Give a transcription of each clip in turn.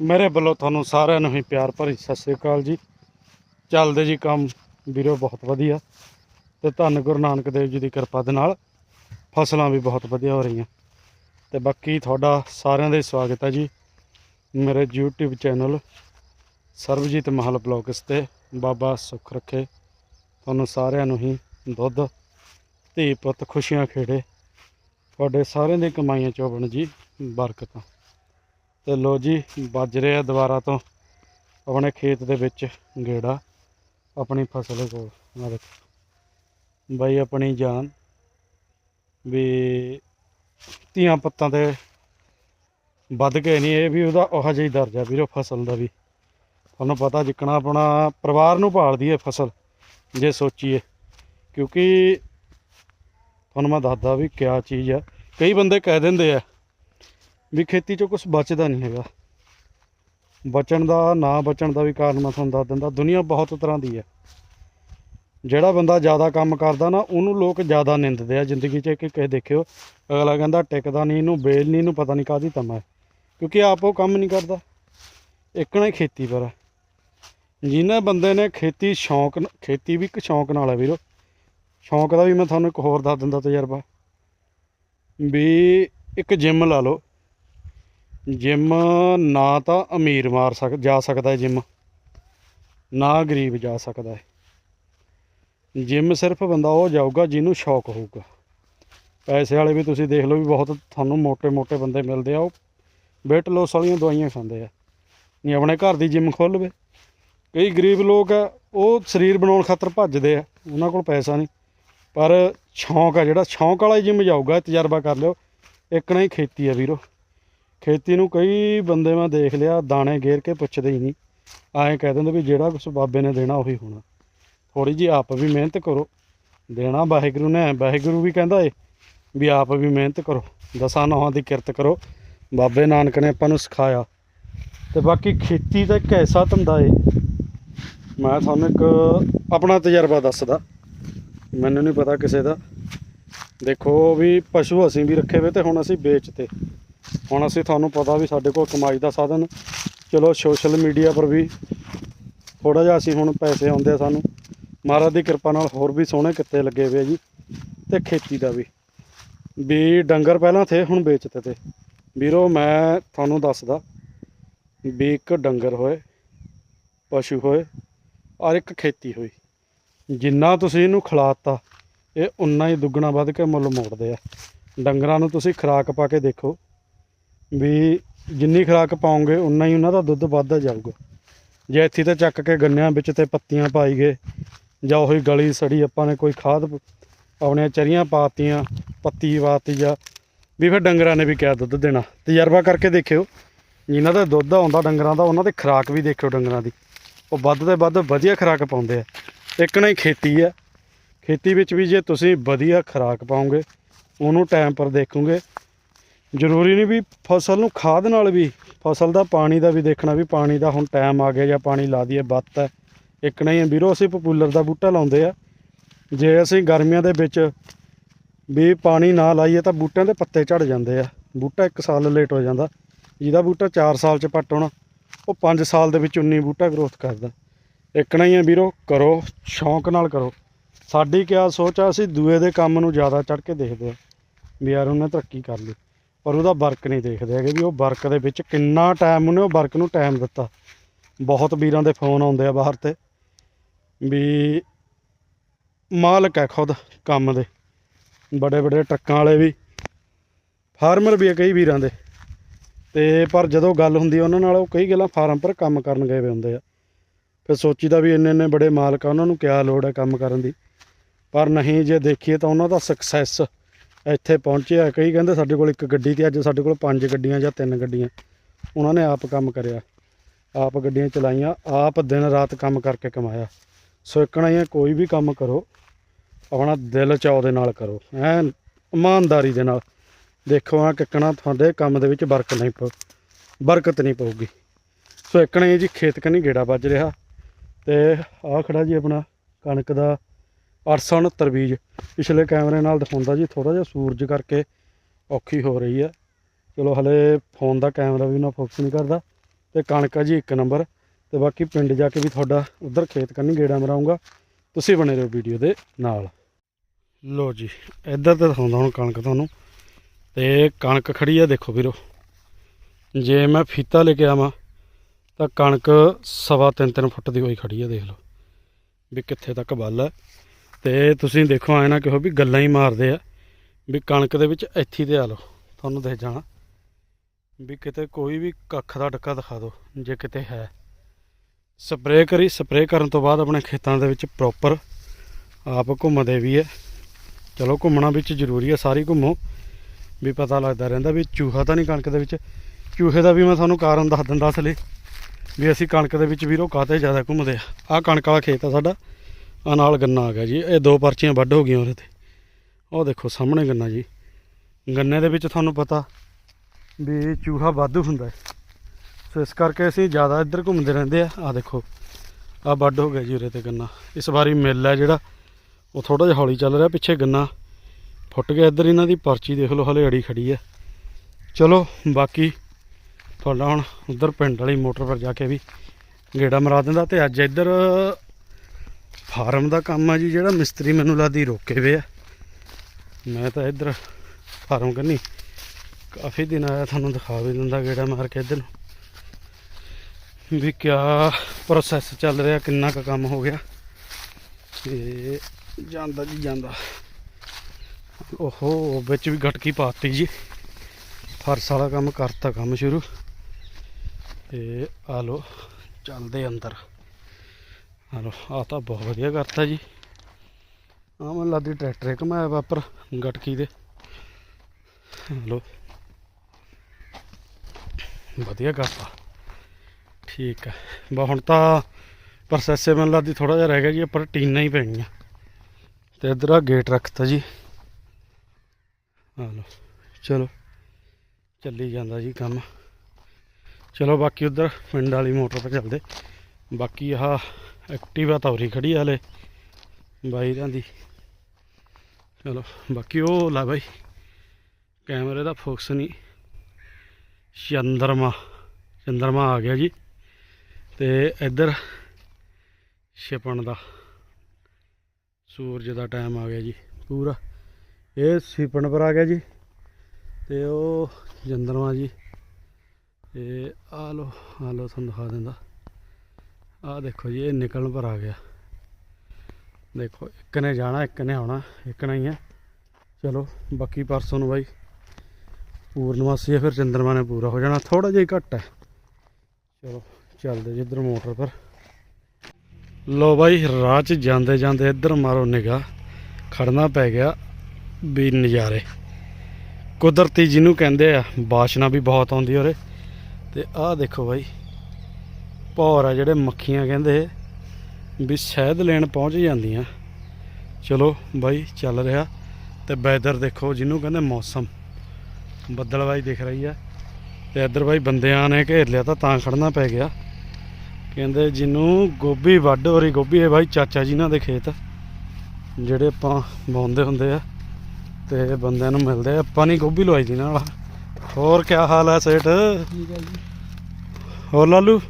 ਮੇਰੇ ਵੱਲੋਂ ਤੁਹਾਨੂੰ ਸਾਰਿਆਂ ਨੂੰ ਹੀ ਪਿਆਰ ਭਰੀ ਸਤਿ ਸ੍ਰੀ ਅਕਾਲ ਜੀ। ਚੱਲਦੇ ਜੀ ਕੰਮ। ਵੀਰੋ, ਬਹੁਤ ਵਧੀਆ। ਤੇ ਧੰਨ ਗੁਰੂ ਨਾਨਕ ਦੇਵ ਜੀ ਦੀ ਕਿਰਪਾ ਦੇ ਨਾਲ ਫਸਲਾਂ ਵੀ ਬਹੁਤ ਵਧੀਆ ਹੋ ਰਹੀਆਂ। ਤੇ ਬਾਕੀ ਤੁਹਾਡਾ ਸਾਰਿਆਂ ਦਾ ਹੀ ਸਵਾਗਤ ਹੈ ਜੀ। ਮੇਰੇ YouTube ਚੈਨਲ ਸਰਬਜੀਤ ਮਹਲ ਬਲੌਗਸ ਤੇ ਬਾਬਾ ਸੁੱਖ ਰੱਖੇ। ਤੁਹਾਨੂੰ ਸਾਰਿਆਂ ਨੂੰ ਹੀ ਦੁੱਧ, ਧੀ ਪੁੱਤ ਖੁਸ਼ੀਆਂ ਖੇੜੇ। ਤੁਹਾਡੇ ਸਾਰਿਆਂ ਦੀ ਕਮਾਈਆਂ ਚੋਬਣ ਜੀ ਬਰਕਤਾਂ। ਤੇ ਲੋ ਜੀ, ਵੱਜ ਰਿਹਾ ਦੁਬਾਰਾ ਤੋਂ ਆਪਣੇ ਖੇਤ ਦੇ ਵਿੱਚ ਗੇੜਾ, ਆਪਣੀ ਫਸਲ ਕੋਲ। ਆਹ ਦੇਖੋ, ਬਾਈ ਆਪਣੀ ਜਾਨ ਵੀ ਧੀਆਂ ਪੱਤਾਂ ਤੇ ਵੱਧ ਕੇ ਨਹੀਂ ਇਹ ਵੀ ਉਹਦਾ ਉਹ ਜਿਹਾ ਹੀ ਦਰਜਾ ਵੀਰੋ ਫਸਲ ਦਾ ਵੀ। ਤੁਹਾਨੂੰ ਪਤਾ ਜਿੱਕਣਾ ਆਪਣਾ ਪਰਿਵਾਰ ਨੂੰ ਪਾਲਦੀ ਹੈ ਫਸਲ, ਜੇ ਸੋਚੀਏ। ਕਿਉਂਕਿ ਤੁਹਾਨੂੰ ਮੈਂ ਦੱਸਦਾ ਵੀ ਕਿਆ ਚੀਜ਼ ਆ। ਕਈ ਬੰਦੇ ਕਹਿ ਦਿੰਦੇ ਆ ਵੀ ਖੇਤੀ 'ਚੋਂ ਕੁਝ ਬਚਦਾ ਨਹੀਂ ਹੈਗਾ। ਬਚਣ ਦਾ, ਨਾ ਬਚਣ ਦਾ ਵੀ ਕਾਰਨ ਮੈਂ ਤੁਹਾਨੂੰ ਦੱਸ ਦਿੰਦਾ, ਦੁਨੀਆ ਬਹੁਤ ਤਰ੍ਹਾਂ ਦੀ ਹੈ। ਜਿਹੜਾ ਬੰਦਾ ਜ਼ਿਆਦਾ ਕੰਮ ਕਰਦਾ ਨਾ, ਉਹਨੂੰ ਲੋਕ ਜ਼ਿਆਦਾ ਨਿੰਦਦੇ ਆ ਜ਼ਿੰਦਗੀ 'ਚ। ਇੱਕ ਕਿਸੇ ਦੇਖਿਓ, ਅਗਲਾ ਕਹਿੰਦਾ ਟਿਕਦਾ ਨਹੀਂ, ਇਹਨੂੰ ਬੇਲ ਨਹੀਂ, ਇਹਨੂੰ ਪਤਾ ਨਹੀਂ ਕਾਹਦੀ ਤਮਾ ਹੈ ਕਿਉਂਕਿ ਆਪ ਉਹ ਕੰਮ ਨਹੀਂ ਕਰਦਾ। ਇੱਕਣਾ ਹੀ ਖੇਤੀ ਪਰ ਹੈ ਜਿਨ੍ਹਾਂ ਬੰਦੇ ਨੇ ਖੇਤੀ ਸ਼ੌਂਕ ਖੇਤੀ ਵੀ ਇੱਕ ਸ਼ੌਂਕ ਨਾਲ ਹੈ ਵੀਰੋ। ਸ਼ੌਂਕ ਦਾ ਵੀ ਮੈਂ ਤੁਹਾਨੂੰ ਇੱਕ ਹੋਰ ਦੱਸ ਦਿੰਦਾ ਤਜਰਬਾ। ਵੀ ਇੱਕ ਜਿਮ ਲਾ ਲਓ। ਜਿੰਮ ਨਾ ਤਾਂ ਅਮੀਰ ਮਾਰ ਸਕ, ਜਾ ਸਕਦਾ ਹੈ ਜਿਮ। ਨਾ ਗਰੀਬ ਜਾ ਸਕਦਾ ਹੈ। ਜਿਮ ਸਿਰਫ ਬੰਦਾ ਉਹ ਜਾਊਗਾ ਜਿਹਨੂੰ ਸ਼ੌਕ ਹੋਊਗਾ। ਪੈਸੇ ਵਾਲੇ ਵੀ ਤੁਸੀਂ ਦੇਖ ਲਓ ਵੀ ਬਹੁਤ ਤੁਹਾਨੂੰ ਮੋٹے-ਮੋٹے ਬੰਦੇ ਮਿਲਦੇ ਆ, ਉਹ weight loss ਵਾਲੀਆਂ ਦਵਾਈਆਂ ਖਾਂਦੇ ਆ। ਨਹੀਂ ਆਪਣੇ ਘਰ ਦੀ ਜਿੰਮ ਖੋਲ ਲਵੇ। ਕਈ ਗਰੀਬ ਲੋਕ ਆ, ਉਹ ਸਰੀਰ ਬਣਾਉਣ ਖਾਤਰ ਭੱਜਦੇ ਆ, ਉਹਨਾਂ ਕੋਲ ਪੈਸਾ ਨਹੀਂ। ਪਰ ਸ਼ੌਂਕ ਆ ਜਿਹੜਾ, ਸ਼ੌਂਕ ਵਾਲਾ ਜਿੰਮ ਜਾਊਗਾ, ਤਜਰਬਾ ਕਰ ਲਿਓ। ਇੱਕ ਨਾ ਹੀ ਖੇਤੀ ਆ ਵੀਰੋ। ਖੇਤੀ ਨੂੰ ਕਈ ਬੰਦੇ ਮੈਂ ਦੇਖ ਲਿਆ, ਦਾਣੇ ਗੇਰ ਕੇ ਪੁੱਛਦੇ ਹੀ ਨਹੀਂ। ਐਂ ਕਹਿ ਦਿੰਦੇ ਵੀ ਜਿਹੜਾ ਕੁਛ ਬਾਬੇ ਨੇ ਦੇਣਾ ਉਹੀ ਹੋਣਾ। ਥੋੜੀ ਜੀ ਆਪ ਵੀ ਮਿਹਨਤ ਕਰੋ। ਦੇਣਾ ਵਾਹਿਗੁਰੂ ਨੇ, ਵਾਹਿਗੁਰੂ ਵੀ ਕਹਿੰਦਾ ਏ ਵੀ ਆਪ ਵੀ ਮਿਹਨਤ ਕਰੋ। ਦਸਾਂ ਨੌਹਾਂ ਦੀ ਕਿਰਤ ਕਰੋ। ਬਾਬੇ ਨਾਨਕ ਨੇ ਆਪਾਂ ਨੂੰ ਸਿਖਾਇਆ। ਤੇ ਬਾਕੀ ਖੇਤੀ ਤਾਂ ਇੱਕ ਐਸਾ ਧੰਦਾ ਏ, ਮੈਂ ਤੁਹਾਨੂੰ ਇੱਕ ਆਪਣਾ ਤਜਰਬਾ ਦੱਸਦਾ। ਮੈਨੂੰ ਨਹੀਂ ਪਤਾ ਕਿਸੇ ਦਾ। ਦੇਖੋ ਵੀ ਪਸ਼ੂ ਅਸੀਂ ਵੀ ਰੱਖੇ ਵੇ ਤੇ ਹੁਣ ਅਸੀਂ ਵੇਚਤੇ। ਹੁਣ ਅਸੀਂ ਤੁਹਾਨੂੰ ਪਤਾ ਵੀ ਸਾਡੇ ਕੋਲ ਕਮਾਈ ਦਾ ਸਾਧਨ, ਚਲੋ ਸੋਸ਼ਲ ਮੀਡੀਆ ਪਰ ਵੀ ਥੋੜਾ ਜਿਹਾ ਅਸੀਂ ਹੁਣ ਪੈਸੇ ਆਉਂਦੇ ਆ ਸਾਨੂੰ। ਮਹਾਰਾਜ ਦੀ ਕਿਰਪਾ ਨਾਲ ਹੋਰ ਵੀ ਸੋਹਣੇ ਕਿੱਤੇ ਲੱਗੇ ਹੋਏ ਆ ਜੀ ਤੇ ਖੇਤੀ ਦਾ ਵੀ। ਵੀ ਡੰਗਰ ਪਹਿਲਾਂ ਥੇ, ਹੁਣ ਵੇਚਤੇ ਤੇ। ਵੀਰੋ, ਮੈਂ ਤੁਹਾਨੂੰ ਦੱਸਦਾ ਵੀ ਇੱਕ ਡੰਗਰ ਹੋਏ, ਪਸ਼ੂ ਹੋਏ, ਔਰ ਇੱਕ ਖੇਤੀ ਹੋਈ। ਜਿੰਨਾ ਤੁਸੀਂ ਇਹਨੂੰ ਖਿਲਾਤਾ, ਇਹ ਉਨਾ ਹੀ ਦੁੱਗਣਾ ਵੱਧ ਕੇ ਮੁੱਲ ਮੋੜਦੇ ਆ। ਡੰਗਰਾਂ ਨੂੰ ਤੁਸੀਂ ਖੁਰਾਕ ਪਾ ਕੇ ਦੇਖੋ। ਵੀ ਜਿੰਨੀ ਖੁਰਾਕ ਪਾਉਂਗੇ ਉਨਾ ਹੀ ਉਹਨਾਂ ਦਾ ਦੁੱਧ ਵੱਧਦਾ ਜਾਊਗਾ। ਜੇ ਇੱਥੇ ਤਾਂ ਚੱਕ ਕੇ ਗੰਨਿਆਂ ਵਿੱਚ ਤੇ ਪੱਤੀਆਂ ਪਾਈ ਗਏ, ਜਾਂ ਉਹੀ ਗਲੀ ਸੜੀ ਆਪਾਂ ਨੇ ਕੋਈ ਖਾਦ ਆਪਣੀਆਂ ਚਰੀਆਂ ਪਾਤੀਆਂ, ਪੱਤੀ ਪਾਤੀ ਜਾਂ ਵੀ ਫਿਰ ਡੰਗਰਾਂ ਨੇ ਵੀ ਕਿਆ ਦੁੱਧ ਦੇਣਾ। ਤਜਰਬਾ ਕਰਕੇ ਦੇਖਿਓ, ਜਿਨ੍ਹਾਂ ਦਾ ਦੁੱਧ ਆਉਂਦਾ ਡੰਗਰਾਂ ਦਾ, ਉਹਨਾਂ ਦੀ ਖੁਰਾਕ ਵੀ ਦੇਖਿਓ ਡੰਗਰਾਂ ਦੀ। ਉਹ ਵੱਧ ਤੇ ਵੱਧ ਵਧੀਆ ਖੁਰਾਕ ਪਾਉਂਦੇ ਆ। ਇੱਕ ਨਾ ਹੀ ਖੇਤੀ ਆ। ਖੇਤੀ ਵਿੱਚ ਵੀ ਜੇ ਤੁਸੀਂ ਵਧੀਆ ਖੁਰਾਕ ਪਾਓਗੇ, ਉਹਨੂੰ ਟਾਈਮ ਪਰ ਦੇਖੋਗੇ ਜ਼ਰੂਰੀ ਨਹੀਂ ਵੀ ਫਸਲ ਨੂੰ ਖਾਦ ਨਾਲ ਵੀ, ਫਸਲ ਦਾ ਪਾਣੀ ਦਾ ਵੀ ਦੇਖਣਾ ਵੀ ਪਾਣੀ ਦਾ ਹੁਣ ਟਾਈਮ ਆ ਗਿਆ ਜਾਂ ਪਾਣੀ ਲਾ ਦਈਏ ਬੱਤ ਹੈ। ਇੱਕ ਨਹੀਂ ਵੀਰੋ, ਅਸੀਂ ਪਪੂਲਰ ਦਾ ਬੂਟਾ ਲਾਉਂਦੇ ਆ। ਜੇ ਅਸੀਂ ਗਰਮੀਆਂ ਦੇ ਵਿੱਚ ਵੀ ਪਾਣੀ ਨਾ ਲਾਈਏ ਤਾਂ ਬੂਟਿਆਂ ਦੇ ਪੱਤੇ ਝੜ ਜਾਂਦੇ ਆ। ਬੂਟਾ 1 ਸਾਲ ਲੇਟ ਹੋ ਜਾਂਦਾ। ਜਿਹਦਾ ਬੂਟਾ 4 ਸਾਲ ਚ ਪੱਟ ਹੋਣਾ, ਉਹ 5 ਸਾਲ ਦੇ ਵਿੱਚ 19 ਬੂਟਾ ਗਰੋਥ ਕਰਦਾ। ਇੱਕ ਹੀ ਹੈ ਵੀਰੋ, ਕਰੋ, ਸ਼ੌਂਕ ਨਾਲ ਕਰੋ। ਸਾਡੀ ਕਿਆ ਸੋਚ ਆ, ਅਸੀਂ ਦੂਏ ਦੇ ਕੰਮ ਨੂੰ ਜ਼ਿਆਦਾ ਚੜ ਕੇ ਦੇਖਦੇ ਆ। ਵੀ ਯਾਰ ਉਹਨੇ ਤਰੱਕੀ ਕਰ ਲਈ। ਪਰ ਉਹਦਾ ਵਰਕ ਨਹੀਂ ਦੇਖਦੇ ਹੈਗੇ ਵੀ ਉਹ ਵਰਕ ਦੇ ਵਿੱਚ ਕਿੰਨਾ ਟਾਈਮ ਉਹਨੇ ਉਹ ਵਰਕ ਨੂੰ ਟਾਈਮ ਦਿੱਤਾ। ਬਹੁਤ ਵੀਰਾਂ ਦੇ ਫੋਨ ਆਉਂਦੇ ਆ ਬਾਹਰ ਤੇ ਵੀ ਮਾਲਕ ਹੈ ਖੁਦ ਕੰਮ ਦੇ। ਬੜੇ ਬੜੇ ਟਰੱਕਾਂ ਵਾਲੇ ਵੀ, ਫਾਰਮਰ ਵੀ ਆ ਕਈ ਵੀਰਾਂ ਦੇ। ਤੇ ਪਰ ਜਦੋਂ ਗੱਲ ਹੁੰਦੀ ਉਹਨਾਂ ਨਾਲ, ਉਹ ਕਈ ਗੱਲਾਂ ਫਾਰਮ ਪਰ ਕੰਮ ਕਰਨ ਗਏ ਹੋਏ ਹੁੰਦੇ ਆ। ਫਿਰ ਸੋਚੀਦਾ ਵੀ ਇੰਨੇ ਇੰਨੇ ਬੜੇ ਮਾਲਕ ਆ, ਉਹਨਾਂ ਨੂੰ ਕਿਆ ਲੋੜ ਹੈ ਕੰਮ ਕਰਨ ਦੀ। ਪਰ ਨਹੀਂ ਜੇ ਦੇਖੀਏ ਤਾਂ ਉਹਨਾਂ ਦਾ ਸਕਸੈਸ ਇੱਥੇ ਪਹੁੰਚਿਆ ਕਈ ਕਹਿੰਦੇ ਸਾਡੇ ਕੋਲ ਇੱਕ ਗੱਡੀ ਤੇ, ਅੱਜ ਸਾਡੇ ਕੋਲ ਪੰਜ ਗੱਡੀਆਂ ਜਾਂ ਤਿੰਨ ਗੱਡੀਆਂ। ਉਹਨਾਂ ਨੇ ਆਪ ਕੰਮ ਕਰਿਆ। ਆਪ ਗੱਡੀਆਂ ਚਲਾਈਆਂ, ਆਪ ਦਿਨ ਰਾਤ ਕੰਮ ਕਰਕੇ ਕਮਾਇਆ। ਸੋ ਇੱਕਣਾ ਹੀ ਕੋਈ ਵੀ ਕੰਮ ਕਰੋ, ਆਪਣਾ ਦਿਲ ਚਾਅ ਦੇ ਨਾਲ ਕਰੋ, ਐਨ ਇਮਾਨਦਾਰੀ ਦੇ ਨਾਲ। ਦੇਖੋ ਆ ਕਿੱਕਣਾ ਤੁਹਾਡੇ ਕੰਮ ਦੇ ਵਿੱਚ ਬਰਕਤ ਨਹੀਂ ਪਊ ਬਰਕਤ ਨਹੀਂ ਪਊਗੀ। ਸੋ ਇੱਕਣਾ ਹੀ ਜੀ ਖੇਤ ਕਨੀ ਗੇੜਾ ਵੱਜ ਰਿਹਾ। ਤੇ ਆਹ ਖੜਾ ਜੀ ਆਪਣਾ ਕਣਕ ਦਾ 869 ਬੀਜ ਪਿਛਲੇ ਕੈਮਰੇ ਨਾਲ ਦਿਖਾਉਂਦਾ ਜੀ ਥੋੜਾ ਜਿਹਾ ਸੂਰਜ ਕਰਕੇ ਔਖੀ ਹੋ ਰਹੀ ਹੈ। ਚਲੋ ਹਲੇ ਫੋਨ ਦਾ ਕੈਮਰਾ ਵੀ ਨਾ ਫੋਕਸ ਨਹੀਂ ਕਰਦਾ। ਤੇ ਕਣਕ ਆ ਜੀ ਇੱਕ ਨੰਬਰ। ਤੇ ਬਾਕੀ ਪਿੰਡ ਜਾ ਕੇ ਵੀ ਤੁਹਾਡਾ ਉਧਰ ਖੇਤ ਕੰਨੀ ਗੇੜਾ ਮਰਾਉਂਗਾ। ਤੁਸੀਂ ਬਣੇ ਰਹੋ ਵੀਡੀਓ ਦੇ ਨਾਲ। ਲੋ ਜੀ, ਇੱਧਰ ਤੇ ਦਿਖਾਉਂਦਾ ਹੁਣ ਕਣਕ ਤੁਹਾਨੂੰ। ਤੇ ਕਣਕ ਖੜੀ ਆ, ਦੇਖੋ ਵੀਰੋ। ਜੇ ਮੈਂ ਫੀਤਾ ਲੈ ਕੇ ਆਵਾਂ, ਤਾਂ ਕਣਕ ਸਵਾ ਤਿੰਨ ਤਿੰਨ ਫੁੱਟ ਦੀ ਹੋਈ ਖੜੀ ਆ, ਦੇਖ ਲਓ। ਵੀ ਕਿੱਥੇ ਤੱਕ ਬੱਲ ਹੈ ਤੇ ਤੁਸੀਂ ਦੇਖੋ ਐ ਨਾ ਕਿਹੋ ਵੀ ਗੱਲਾਂ ਹੀ ਮਾਰਦੇ ਆ, ਵੀ ਕਣਕ ਦੇ ਵਿੱਚ ਇੱਥੇ ਤੇ ਆ ਲਓ, ਤੁਹਾਨੂੰ ਦੇਖ ਜਾਣਾ। ਵੀ ਕਿਤੇ ਕੋਈ ਵੀ ਕੱਖ ਦਾ ਡੱਕਾ ਦਿਖਾ ਦਿਓ, ਜੇ ਕਿਤੇ ਹੈ। ਸਪਰੇਅ ਕਰੀ, ਸਪਰੇਅ ਕਰਨ ਤੋਂ ਬਾਅਦ ਆਪਣੇ ਖੇਤਾਂ ਦੇ ਵਿੱਚ ਪ੍ਰੋਪਰ ਆਪ ਘੁੰਮਦੇ ਵੀ ਹੈ ਚਲੋ ਘੁੰਮਣਾ ਵਿੱਚ ਜ਼ਰੂਰੀ ਹੈ ਸਾਰੀ ਘੁੰਮੋ। ਵੀ ਪਤਾ ਲੱਗਦਾ ਰਹਿੰਦਾ ਵੀ ਚੂਹਾ ਤਾਂ ਨਹੀਂ ਕਣਕ ਦੇ ਵਿੱਚ। ਚੂਹੇ ਦਾ ਵੀ ਮੈਂ ਤੁਹਾਨੂੰ ਕਾਰਨ ਦੱਸ ਦਿੰਦਾ ਅਸਲੀ ਵੀ ਅਸੀਂ ਕਣਕ ਦੇ ਵਿੱਚ ਵੀਰੋ ਕਾਹਤੇ ਜ਼ਿਆਦਾ ਘੁੰਮਦੇ ਆ। ਆਹ ਕਣਕ ਵਾਲਾ ਖੇਤ ਆ ਸਾਡਾ। ਆ ਨਾਲ ਗੰਨਾ ਆ ਗਿਆ ਜੀ, ਇਹ ਦੋ ਪਰਚੀਆਂ ਵੱਢ ਹੋ ਗਈਆਂ ਉਹਦੇ ਤੇ। ਉਹ ਦੇਖੋ, ਸਾਹਮਣੇ ਗੰਨਾ ਜੀ। ਗੰਨੇ ਦੇ ਵਿੱਚ ਤੁਹਾਨੂੰ ਪਤਾ ਵੀ ਚੂਹਾ ਵਾਧੂ ਹੁੰਦਾ ਹੈ। ਸੋ ਇਸ ਕਰਕੇ ਅਸੀਂ ਜ਼ਿਆਦਾ ਇੱਧਰ ਘੁੰਮਦੇ ਰਹਿੰਦੇ ਆ। ਆ ਦੇਖੋ ਆ ਵੱਢ ਹੋ ਗਿਆ ਜੀ ਉਰੇ ਤੇ ਗੰਨਾ। ਇਸ ਵਾਰੀ ਮਿੱਲ ਹੈ ਜਿਹੜਾ, ਉਹ ਥੋੜਾ ਜਿਹਾ ਹੌਲੀ ਚੱਲ ਰਿਹਾ, ਪਿੱਛੇ ਗੰਨਾ ਫੁੱਟ ਗਿਆ। ਇੱਧਰ ਇਹਨਾਂ ਦੀ ਪਰਚੀ ਦੇਖ ਲਓ, ਹਲੇ ਅੜੀ ਖੜੀ ਹੈ। ਚਲੋ, ਬਾਕੀ ਤੁਹਾਡਾ ਹੁਣ ਉਧਰ ਪਿੰਡ ਵਾਲੀ ਮੋਟਰ ਪਰ ਜਾ ਕੇ ਵੀ ਗੇੜਾ ਮਰਾ ਦਿੰਦਾ ਤੇ ਅੱਜ ਇੱਧਰ ਫਾਰਮ ਦਾ ਕੰਮ ਆ ਜੀ, ਜਿਹੜਾ ਮਿਸਤਰੀ ਮੈਨੂੰ ਲੱਗਦੀ ਰੋਕੇ ਵੇ ਆ। ਮੈਂ ਤਾਂ ਇੱਧਰ ਫਾਰਮ ਕਰਨੀ ਕਾਫੀ ਦਿਨ ਆਇਆ, ਤੁਹਾਨੂੰ ਦਿਖਾ ਵੀ ਦਿੰਦਾ ਗੇੜਾ ਮਾਰ ਕੇ ਇੱਧਰ ਨੂੰ। ਵੀ ਕਿਆ ਪ੍ਰੋਸੈਸ ਚੱਲ ਰਿਹਾ, ਕਿੰਨਾ ਕੁ ਕੰਮ ਹੋ ਗਿਆ। ਤੇ ਜਾਂਦਾ ਜੀ ਜਾਂਦਾ। ਓਹੋ, ਵਿੱਚ ਵੀ ਗਟਕੀ ਪਾਤੀ ਜੀ। ਫਰਸ ਵਾਲਾ ਕੰਮ ਕਰਤਾ ਕੰਮ ਸ਼ੁਰੂ। ਤੇ ਆ ਲੋ ਚੱਲਦੇ ਅੰਦਰ। ਆ ਲੋ ਆ ਤਾਂ ਬਹੁਤ ਵਧੀਆ ਕਰਤਾ ਜੀ। ਆ ਮੈਨੂੰ ਲੱਗਦੀ ਟਰੈਕਟਰ ਘਮਾਇਆ ਵਾਪਰ ਗਟਕੀ ਦੇ। ਆ ਵਧੀਆ ਕਰਤਾ। ਠੀਕ ਆ। ਬਾ ਹੁਣ ਤਾਂ ਪ੍ਰੋਸੈਸੇ ਮੈਨੂੰ ਲੱਗਦੀ ਥੋੜਾ ਜਿਹਾ ਰਹਿ ਗਿਆ ਜੀ ਪਰ ਟੀਨਾਂ ਹੀ ਪੈਣੀਆਂ। ਤੇ ਇਧਰ ਆ ਗੇਟ ਰੱਖਤਾ ਜੀ। ਆ ਚਲੋ। ਚੱਲੀ ਜਾਂਦਾ ਜੀ ਕੰਮ। ਚਲੋ ਬਾਕੀ ਉਧਰ ਪਿੰਡ ਵਾਲੀ ਮੋਟਰ 'ਤੇ ਚੱਲਦੇ। ਬਾਕੀ ਆਹ ਐਕਟਿਵਾ ਤੌਰੀ ਖੜੀ ਆ ਹਲੇ, ਬਾਈਰਾਂ ਦੀ। ਚਲੋ, ਬਾਕੀ ਉਹ ਲਾ ਬਾਈ, ਕੈਮਰੇ ਦਾ ਫੋਕਸ ਨਹੀਂ। ਚੰਦਰਮਾ ਚੰਦਰਮਾ ਆ ਗਿਆ ਜੀ। ਤੇ ਇੱਧਰ ਛਿਪਣ ਦਾ, ਸੂਰਜ ਦਾ ਟਾਈਮ ਆ ਗਿਆ ਜੀ, ਪੂਰਾ। ਇਹ ਛਿਪਣ ਪਰ ਆ ਗਿਆ ਜੀ, ਤੇ ਉਹ ਚੰਦਰਮਾ ਜੀ। ਤੇ ਆ ਲੋ ਆ ਲੋ ਤੁਹਾਨੂੰ ਦਿਖਾ ਦਿੰਦਾ। ਆ ਦੇਖੋ ਜੀ, ਇਹ ਨਿਕਲਣ ਪਰ ਆ ਗਿਆ। ਦੇਖੋ, ਇੱਕ ਨੇ ਜਾਣਾ, ਇੱਕ ਨੇ ਆਉਣਾ, ਇੱਕ ਨਾ ਹੀ ਹੈ ਚਲੋ, ਬਾਕੀ ਪਰਸੋਂ ਨੂੰ ਬਾਈ ਪੂਰਨਮਾਸੀ ਹੈ ਫਿਰ ਚੰਦਰਮਾ ਨੇ ਪੂਰਾ ਹੋ ਜਾਣਾ। ਥੋੜਾ ਜਿਹਾ ਘੱਟ ਹੈ ਚਲੋ, ਚੱਲਦੇ ਜੀ ਇੱਧਰ ਮੋਟਰ ਪਰ। ਲੋ ਬਾਈ, ਰਾਹ 'ਚ ਜਾਂਦੇ ਜਾਂਦੇ ਇੱਧਰ ਮਾਰੋ ਨਿਗਾਹ। ਖੜਨਾ ਪੈ ਗਿਆ ਵੀ ਨਜ਼ਾਰੇ। ਕੁਦਰਤੀ ਜਿਹਨੂੰ ਕਹਿੰਦੇ ਆ, ਬਾਸ਼ਨਾ ਵੀ ਬਹੁਤ ਆਉਂਦੀ ਔਰੇ ਤੇ ਆਹ ਦੇਖੋ ਬਾਈ ਭੌਰ ਆ ਜਿਹੜੇ ਮੱਖੀਆਂ ਕਹਿੰਦੇ ਵੀ ਸ਼ਹਿਦ ਲੈਣ ਪਹੁੰਚ ਜਾਂਦੀਆਂ। ਚਲੋ ਬਾਈ ਚੱਲ ਰਿਹਾ। ਤੇ ਵੈਦਰ ਦੇਖੋ ਜਿਹਨੂੰ ਕਹਿੰਦੇ ਮੌਸਮ। ਬੱਦਲਵਾਈ ਦਿਖ ਰਹੀ ਆ। ਤੇ ਇੱਧਰ ਬਾਈ ਬੰਦਿਆਂ ਨੇ ਘੇਰ ਲਿਆ ਤਾਂ ਤਾਂ ਖੜਨਾ ਪੈ ਗਿਆ। ਕਹਿੰਦੇ ਜਿਹਨੂੰ ਗੋਭੀ ਵੱਢ ਹੋ ਰਹੀ ਗੋਭੀ ਹੈ ਬਾਈ ਚਾਚਾ ਜੀ ਨਾਲ ਦੇ ਖੇਤ। ਜਿਹੜੇ ਆਪਾਂ ਬਾਉਂਦੇ ਹੁੰਦੇ ਆ। ਤੇ ਬੰਦਿਆਂ ਨੂੰ ਮਿਲਦੇ ਆ। ਆਪਾਂ ਨਹੀਂ ਗੋਭੀ ਲਵਾਈ ਦੀ ਨਾਲ। ਹੋਰ ਕੀ ਹਾਲ ਹੈ ਸੇਠ? ਠੀਕ ਹੈ ਜੀ। ਹੋਰ ਲਾਲੂ?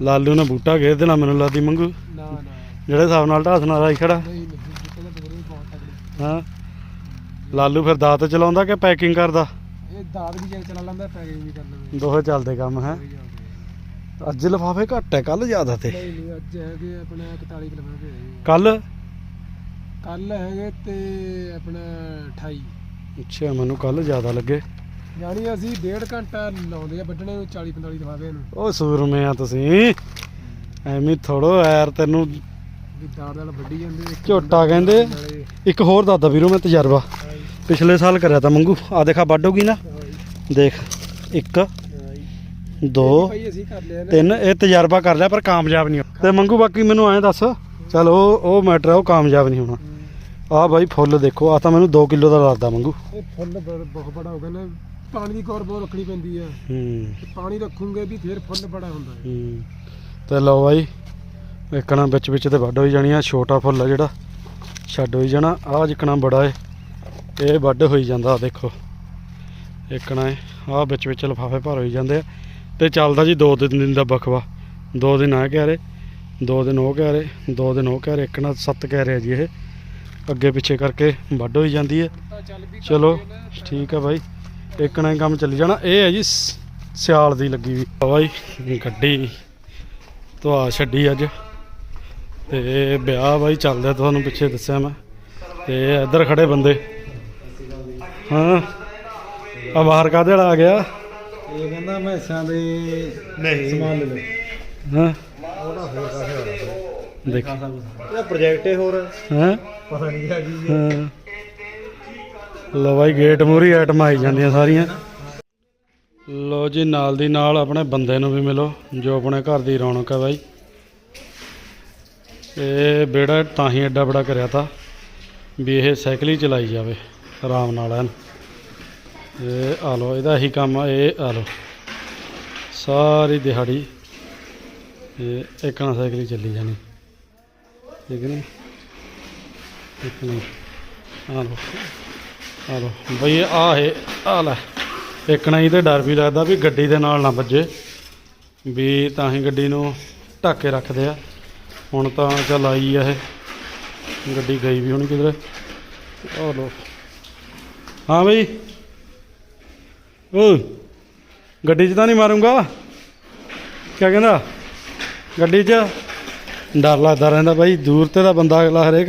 ਲਾਲੂ ਨੇ ਬੂਟਾ ਘੇਰ ਦੇਣਾ ਮੈਨੂੰ ਲੱਗਦੀ ਮੰਗੂ ਨਾ ਨਾ। ਜਿਹੜੇ ਹਿਸਾਬ ਨਾਲ ਢਾਸ ਨਾਲ ਆਈ ਖੜਾ। ਨਹੀਂ ਨਹੀਂ ਪਹਿਲਾਂ ਬਗਰੇ ਬਹੁਤ ਤਗੜੇ ਹਾਂ। ਲਾਲੂ ਫਿਰ ਦਾਤ ਚਲਾਉਂਦਾ ਕਿ ਪੈਕਿੰਗ ਕਰਦਾ? ਇਹ ਦਾਦ ਵੀ ਜੇ ਚਲਾ ਲੈਂਦਾ ਪੈਕਿੰਗ ਵੀ ਕਰ ਲੈਂਦਾ। ਦੋਹੇ ਚੱਲਦੇ ਕੰਮ ਹੈ? ਅੱਜ ਲਿਫਾਫੇ ਘੱਟ ਹੈ ਕੱਲ ਜ਼ਿਆਦਾ ਤੇ। ਨਹੀਂ ਨਹੀਂ ਅੱਜ ਹੈਗੇ ਆਪਣਾ 41 ਕਿਲੋਮੀਟਰ ਦੇ ਕੱਲ ਕੱਲ ਹੈਗੇ ਤੇ ਆਪਣਾ 28 ਅੱਛਾ ਮੈਨੂੰ ਕੱਲ ਜ਼ਿਆਦਾ ਲੱਗੇ। ਯਾਨੀ ਅਸੀਂ ਡੇਢ ਘੰਟਾ ਲਾਉਂਦੇ ਆ ਵੱਢਣੇ ਨੂੰ 40 45 ਦਫਾਵੇ ਨੂੰ ਉਹ ਸੂਰਮੇ ਆ ਤੁਸੀਂ। ਐਵੇਂ ਥੋੜੋ ਯਾਰ ਤੈਨੂੰ ਵੀ ਨਾਲ ਵੱਢੀ ਜਾਂਦੇ ਇੱਕ ਝੋਟਾ ਕਹਿੰਦੇ। ਨਾਲੇ ਇੱਕ ਹੋਰ ਦੱਸਦਾ ਵੀਰੋ ਮੈਂ ਤਜਰਬਾ। ਪਿਛਲੇ ਸਾਲ ਕਰਿਆ ਤਾਂ ਮੰਗੂ ਆ ਦੇਖਾ ਵੱਢੋਗੀ ਨਾ? ਦੇਖ ਇੱਕ। ਦੋ ਭਾਈ ਅਸੀਂ ਕਰ ਲਿਆ ਨਾ। ਤਿੰਨ ਇਹ ਤਜਰਬਾ ਕਰ ਲਿਆ ਪਰ ਕਾਮਯਾਬ ਨਹੀਂ ਹੋਇਆ। ਤੇ ਮੰਗੂ ਬਾਕੀ ਮੈਨੂੰ ਐਂ ਦੱਸ ਚਲ ਉਹ ਉਹ ਮੈਟਰ ਆ ਉਹ ਕਾਮਯਾਬ ਨਹੀਂ ਹੋਣਾ। ਹਮ, ਆਹ ਬਾਈ ਫੁੱਲ ਦੇਖੋ ਆ ਤਾਂ ਮੈਨੂੰ 2 ਕਿਲੋ ਦਾ ਲੱਗਦਾ ਮੰਗੂ। ਇਹ ਫੁੱਲ ਬਹੁਤ ਬੜਾ ਹੋ ਗਿਆ ਨਾ। ਪਾਣੀ ਦੀ ਕੌਰ ਬਹੁਤ ਰੱਖਣੀ ਪੈਂਦੀ ਆ ਹੂੰ। ਤੇ ਪਾਣੀ ਰੱਖੂਗੇ ਵੀ ਫਿਰ ਫੁੱਲ ਬੜਾ ਹੁੰਦਾ ਹੈ। ਹੂੰ। ਤੇ ਲਓ ਬਾਈ ਇੱਕਣਾ ਵਿੱਚ ਵਿੱਚ ਤੇ ਵੱਢ ਹੋਈ ਜਾਣੀ ਆ ਛੋਟਾ ਫੁੱਲ ਆ ਜਿਹੜਾ ਛੱਡ ਹੋਈ ਜਾਣਾ ਆਹ ਜਿੱਕਣਾ ਬੜਾ ਏ। ਇਹ ਵੱਢ ਹੋਈ ਜਾਂਦਾ ਆਹ ਦੇਖੋ। ਇੱਕਣਾ ਏ ਆਹ ਵਿੱਚ ਵਿੱਚ ਲਫਾਫੇ ਭਰ ਹੋਈ ਜਾਂਦੇ ਆ। ਤੇ ਚੱਲਦਾ ਜੀ ਦੋ ਤਿੰਨ ਦਿਨ ਦਾ ਬਖਵਾ। ਦੋ ਦਿਨ ਆ ਕਹਿ ਰਹੇ ਦੋ ਦਿਨ ਉਹ ਕਹਿ ਰਹੇ ਦੋ ਦਿਨ ਉਹ ਕਹਿ ਰਹੇ ਇੱਕ ਨਾਲ ਸੱਤ ਕਹਿ ਰਹੇ ਜੀ ਇਹ। ਅੱਗੇ ਪਿੱਛੇ ਕਰਕੇ ਵੱਢ ਹੋਈ ਜਾਂਦੀ ਹੈ ਚੱਲ ਠੀਕ ਹੈ ਬਾਈ। ਇੱਕ ਨਾਲ ਹੀ ਕੰਮ ਚੱਲੀ ਜਾਣਾ ਇਹ ਹੈ ਜੀ ਸਿਆਲ ਦੀ ਲੱਗੀ ਵੀ ਬਾਈ ਗੱਡੀ ਧਵਾ ਛੱਡੀ ਅੱਜ। ਤੇ ਵਿਆਹ ਬਾਈ ਚੱਲਦਾ ਤੁਹਾਨੂੰ ਪਿੱਛੇ ਦੱਸਿਆ ਮੈਂ। ਤੇ ਇੱਧਰ ਖੜੇ ਬੰਦੇ। ਹਾਂ। ਆ ਬਾਹਰ ਕਾਹਦੇ ਵਾਲਾ ਆ ਗਿਆ? ਇਹ ਕਹਿੰਦਾ ਮੈਸਾਂ ਦੇ ਨਹੀਂ। ਸਮਾਨ ਲੈ ਲਓ। ਹਾਂ। ਉਹਦਾ ਹੋਰ ਕਾਸੇ ਹੋਣਾ ਦੇਖ। ਇਹਦਾ ਪ੍ਰੋਜੈਕਟ ਹੀ ਹੋਰ। ਹਾਂ। ਪਤਾ ਨਹੀਂ ਚੀਜ਼ ਹੈ। ਹਾਂ। ਲੋ ਬਾਈ, ਗੇਟ ਮੂਰੀ ਆਈਟਮਾਂ ਆਈ ਜਾਂਦੀਆਂ ਸਾਰੀਆਂ। ਲੋ ਜੀ, ਨਾਲ ਦੀ ਨਾਲ ਆਪਣੇ ਬੰਦੇ ਨੂੰ ਵੀ ਮਿਲੋ, ਜੋ ਆਪਣੇ ਘਰ ਦੀ ਰੌਣਕ ਹੈ ਬਾਈ। ਇਹ ਬੇੜਾ ਤਾਂ ਹੀ ਐਡਾ ਬੜਾ ਕਰਿਆ ਤਾ ਵੀ ਇਹ ਸਾਈਕਲ ਹੀ ਚਲਾਈ ਜਾਵੇ, ਆਰਾਮ ਨਾਲ ਐਨ। ਇਹ ਆ ਲੋ ਇਹਦਾ ਹੀ ਕੰਮ ਆ, ਇਹ ਆ ਲੋ ਸਾਰੀ ਦਿਹਾੜੀ ਇਹ ਇੱਕ ਨਾਲ ਸਾਈਕਲ ਹੀ ਚੱਲੀ ਜਾਣੀ। ਠੀਕ ਨਹੀਂ ਇੱਕ ਨਹੀਂ ਆ ਲੋ ਆ ਲੋ ਬਈ ਆ ਇਹ ਆ ਲੈ। ਇੱਕ ਨਾ ਇਹਦੇ ਡਰ ਵੀ ਲੱਗਦਾ ਵੀ ਗੱਡੀ ਦੇ ਨਾਲ ਨਾ ਵੱਜੇ। ਵੀ ਤਾਂ ਹੀ ਗੱਡੀ ਨੂੰ ਢੱਕ ਕੇ ਰੱਖਦੇ ਆ। ਹੁਣ ਤਾਂ ਚੱਲ ਆਈ ਆ ਇਹ। ਗੱਡੀ ਗਈ ਵੀ ਹੋਣੀ ਕਿਧਰੇ। ਆ ਲੋ ਹਾਂ ਬਈ। ਓ ਗੱਡੀ 'ਚ ਤਾਂ ਨਹੀਂ ਮਾਰੂੰਗਾ। ਕਿਆ ਕਹਿੰਦਾ? ਗੱਡੀ 'ਚ। ਡਰ ਲੱਗਦਾ ਰਹਿੰਦਾ ਬਾਈ। ਦੂਰ ਤੇ ਦਾ ਬੰਦਾ ਅਗਲਾ ਹਰੇਕ।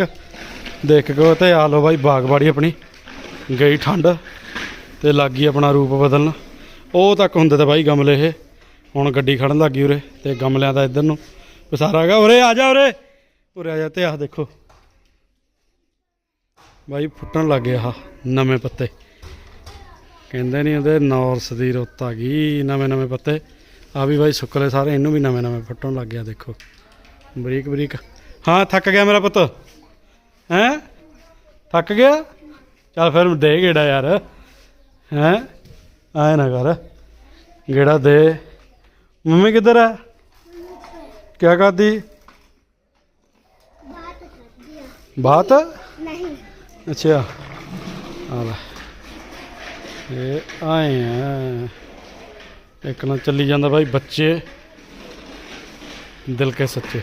ਦੇਖ ਕੇ ਤੇ ਆ ਲੋ ਬਾਈ, ਬਾਗਬਾੜੀ ਆਪਣੀ। ਗਈ ਠੰਡ ਤੇ ਲੱਗ ਗਈ ਆਪਣਾ ਰੂਪ ਬਦਲਣ। ਉਹ ਤੱਕ ਹੁੰਦੇ ਤਾਂ ਬਾਈ ਗਮਲੇ ਇਹ। ਹੁਣ ਗੱਡੀ ਖੜਨ ਲੱਗ ਗਈ ਉਰੇ ਤੇ ਗਮਲਿਆਂ ਦਾ ਇੱਧਰ ਨੂੰ ਪਸਾਰਾ ਹੈਗਾ। ਉਰੇ ਆ ਜਾ ਉਰੇ। ਉਰੇ ਆ ਜਾ ਤੇ ਆਹ ਦੇਖੋ। ਬਾਈ ਫੁੱਟਣ ਲੱਗ ਗਿਆ ਆਹ ਨਵੇਂ ਪੱਤੇ। ਕਹਿੰਦੇ ਨਹੀਂ ਉਹਦੇ ਨੌਰਸ ਦੀ ਰੁੱਤ ਆ ਗਈ, ਨਵੇਂ ਨਵੇਂ ਪੱਤੇ। ਆ ਵੀ ਬਾਈ ਸੁੱਕਲੇ ਸਾਰੇ, ਇਹਨੂੰ ਵੀ ਨਵੇਂ ਨਵੇਂ ਫੁੱਟਣ ਲੱਗ ਗਿਆ ਦੇਖੋ। ਬਰੀਕ ਬਰੀਕ। ਹਾਂ, ਥੱਕ ਗਿਆ ਮੇਰਾ ਪੁੱਤ। ਹੈਂ? ਥੱਕ ਗਿਆ? ਚੱਲ ਫਿਰ ਦੇ ਗੇੜਾ ਯਾਰ ਹੈਂ? ਆਏ ਨਾ ਕਰ ਗੇੜਾ ਦੇ। ਮੰਮੀ ਕਿੱਧਰ ਆ ਕਿਆ ਕਰਦੀ ਬਾਤ ਨਹੀਂ। ਅੱਛਾ। ਆ ਲੈ। ਇਹ ਆਏ ਆ। ਇੱਕ ਨਾ ਚੱਲੀ ਜਾਂਦਾ ਬਾਈ ਬੱਚੇ। ਦਿਲ ਕੇ ਸੱਚੇ।